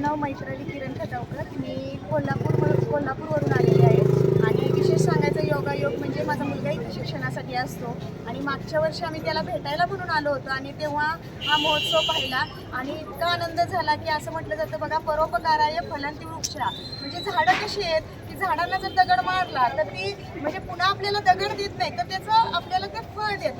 माझं नाव मैत्राली किरण खटावकर. मी कोल्हापूर कोल्हापूरवरून आलेली आहे. आणि विशेष सांगायचं योगायोग म्हणजे माझा मुलगा इथे शिक्षणासाठी असतो. आणि मागच्या वर्षी आम्ही त्याला भेटायला म्हणून आलो होतो. आणि तेव्हा हा महोत्सव पाहिला. आणि इतका आनंद झाला की असं म्हटलं जातं बघा परोपकाराय फलंती वृक्षा म्हणजे झाडं कशी आहेत? की झाडांना जर दगड मारला तर ती म्हणजे पुन्हा आपल्याला दगड देत नाही. तर त्याचं आपल्याला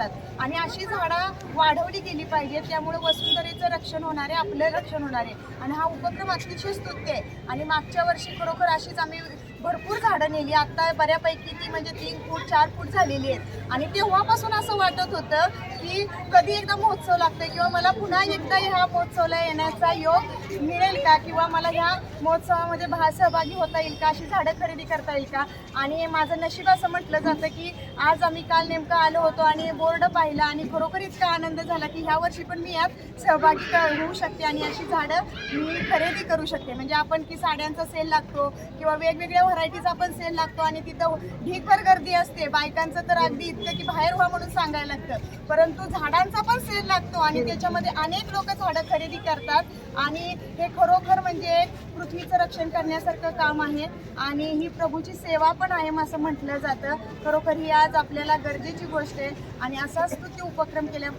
ते आणि अशी झाडं वाढवली गेली पाहिजेत त्यामुळे वसुंधरेचं रक्षण होणार आहे आपलं रक्षण होणार. आहे आणि हा उपक्रम अतिशय स्तुत्य आहे. आणि मागच्या वर्षी खरोखर अशीच आम्ही भरपूर झाडं नेली. आत्ता बऱ्यापैकी ती म्हणजे तीन फूट चार फूट झालेली आहेत. आणि तेव्हापासून असं वाटत होतं की कधी एकदा महोत्सव लागतो किंवा मला पुन्हा एकदा ह्या महोत्सवाला येण्याचा योग मिळेल का? किंवा मला ह्या महोत्सवामध्ये भा सहभागी होता येईल का? अशी झाडं खरेदी करता येईल का? आणि माझं नशीब असं म्हटलं जातं की आज आम्ही काल नेमकं आलो होतो आणि बोर्ड पाहिला आणि खरोखर इतका आनंद झाला की ह्या वर्षी पण मी यात सहभागी होऊ शकते आणि अशी झाडं मी खरेदी करू शकते. म्हणजे आपण की साड्यांचा सेल लागतो किंवा वेगवेगळ्या व्हरायटीचा पण सेल लागतो आणि तिथं ढीकभर गर्दी असते. बायकांचं तर अगदी इतकं की बाहेर व्हा म्हणून सांगायला लागतं. परंतु झाडांचा पण सेल लागतो आणि त्याच्यामध्ये अनेक लोक झाडं खरेदी करतात. आणि हे खरोखर म्हणजे एक पृथ्वीचं रक्षण करण्यासारखं काम आहे. आणि ही प्रभूची सेवा पण आहे असं म्हटलं जातं. खरोखर ही आज आपल्याला गरजेची गोष्ट आहे. आणि असा स्तुती उपक्रम केल्या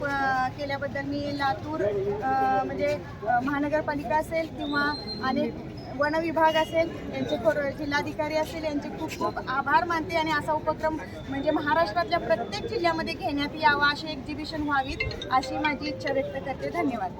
केल्याबद्दल मी लातूर म्हणजे महानगरपालिका असेल किंवा अनेक वन विभाग असेल यांचे खरो जिल्हाधिकारी असेल यांचे खूप खूप आभार मानते आणि असा उपक्रम म्हणजे महाराष्ट्रातल्या प्रत्येक जिल्ह्यामध्ये घेण्यात यावा अशी एक्झिबिशन व्हावीत अशी माझी इच्छा व्यक्त करते. धन्यवाद.